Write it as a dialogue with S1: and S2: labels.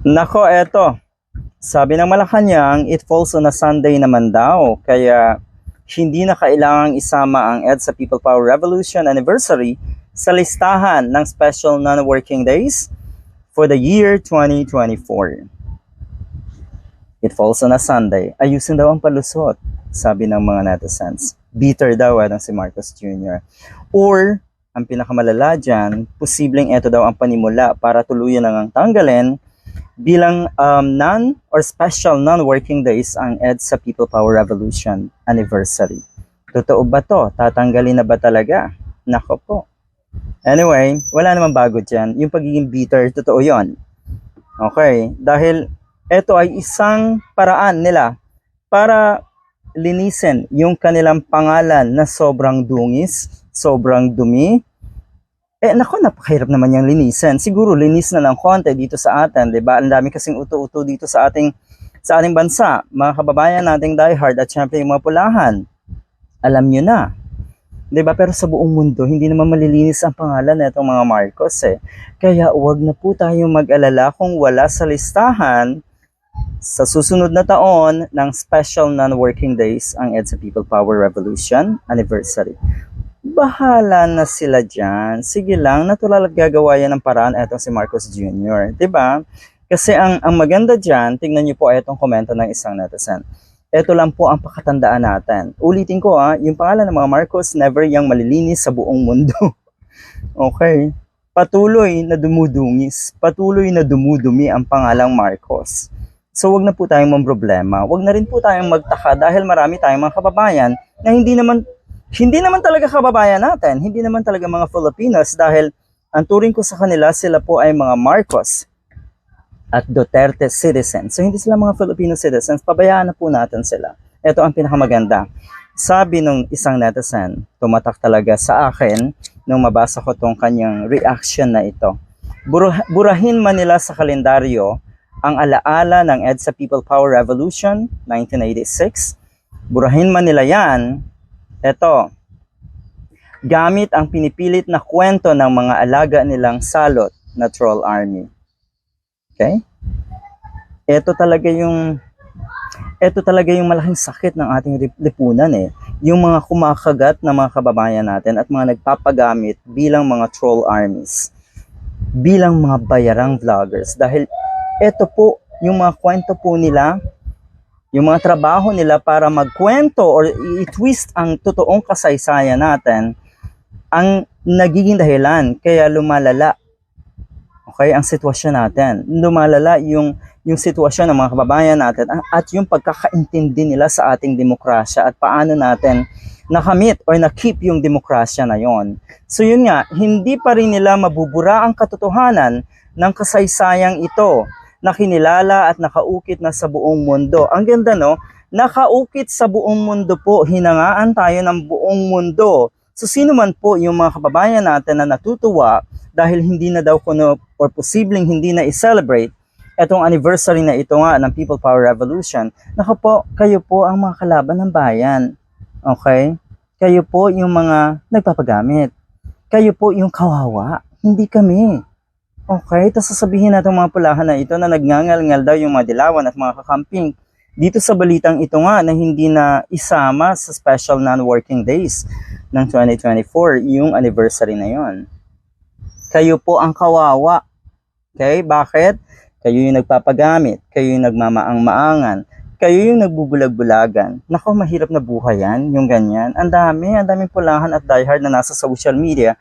S1: Nako, eto. Sabi ng Malacanang, it falls on a Sunday naman daw. Kaya hindi na kailangang isama ang EDSA People Power Revolution Anniversary sa listahan ng special non-working days for the year 2024. It falls on a Sunday. Ayusin daw ang palusot, sabi ng mga netizens. Bitter daw ano, si Marcos Jr. Or, ang pinakamalala dyan, posibleng ito daw ang panimula para tuluyan lang ang tanggalin bilang um, non or special non-working days ang EDSA People Power Revolution anniversary. Totoo ba to? Tatanggalin na ba talaga? Nako po. Anyway, wala namang bago dyan. Yung pagiging bitter, totoo yon. Okay, dahil ito ay isang paraan nila para linisin yung kanilang pangalan na sobrang dungis, sobrang dumi, eh, nako, napakahirap naman yung linisin. Siguro, linis na ng konti dito sa atin, di ba? Ang dami kasing uto-uto dito sa ating sa ating bansa. Mga kababayan nating diehard at syempre yung mga pulahan. Alam nyo na. Di ba? Pero sa buong mundo, hindi naman malilinis ang pangalan na itong mga Marcos eh. Kaya wag na po tayong mag-alala kung wala sa listahan sa susunod na taon ng special non-working days ang EDSA People Power Revolution anniversary bahala na sila dyan. Sige lang, natural at gagawa yan ng paraan etong si Marcos Jr. ba? Kasi ang, ang maganda dyan, tingnan niyo po itong komento ng isang netizen. Ito lang po ang pakatandaan natin. Ulitin ko ha, yung pangalan ng mga Marcos never yang malilinis sa buong mundo. okay? Patuloy na dumudungis, patuloy na dumudumi ang pangalang Marcos. So wag na po tayong mamroblema. Wag na rin po tayong magtaka dahil marami tayong mga kababayan na hindi naman hindi naman talaga kababayan natin, hindi naman talaga mga Filipinos dahil ang turing ko sa kanila, sila po ay mga Marcos at Duterte citizens. So hindi sila mga Filipino citizens, pabayaan na po natin sila. Ito ang pinakamaganda. Sabi nung isang netizen, tumatak talaga sa akin nung mabasa ko tong kanyang reaction na ito. Burah- burahin man nila sa kalendaryo ang alaala ng EDSA People Power Revolution 1986. Burahin man nila yan, ito, gamit ang pinipilit na kwento ng mga alaga nilang salot na troll army. Okay? Ito talaga yung ito talaga yung malaking sakit ng ating lipunan eh. Yung mga kumakagat na mga kababayan natin at mga nagpapagamit bilang mga troll armies. Bilang mga bayarang vloggers. Dahil ito po, yung mga kwento po nila, yung mga trabaho nila para magkwento or i-twist ang totoong kasaysayan natin ang nagiging dahilan kaya lumalala okay ang sitwasyon natin lumalala yung yung sitwasyon ng mga kababayan natin at yung pagkakaintindi nila sa ating demokrasya at paano natin nakamit or na-keep yung demokrasya na yon. So yun nga, hindi pa rin nila mabubura ang katotohanan ng kasaysayang ito na kinilala at nakaukit na sa buong mundo. Ang ganda no, nakaukit sa buong mundo po, hinangaan tayo ng buong mundo. So sino man po yung mga kababayan natin na natutuwa dahil hindi na daw kuno or posibleng hindi na i-celebrate etong anniversary na ito nga ng People Power Revolution, naka po, kayo po ang mga kalaban ng bayan. Okay? Kayo po yung mga nagpapagamit. Kayo po yung kawawa, hindi kami. Okay, tapos sasabihin natin mga pulahan na ito na nagngangal-ngal daw yung mga dilawan at mga kakamping. Dito sa balitang ito nga na hindi na isama sa special non-working days ng 2024, yung anniversary na yon. Kayo po ang kawawa. Okay, bakit? Kayo yung nagpapagamit, kayo yung nagmamaang-maangan, kayo yung nagbubulag-bulagan. Nako, mahirap na buhay yan, yung ganyan. Ang dami, ang daming pulahan at diehard na nasa social media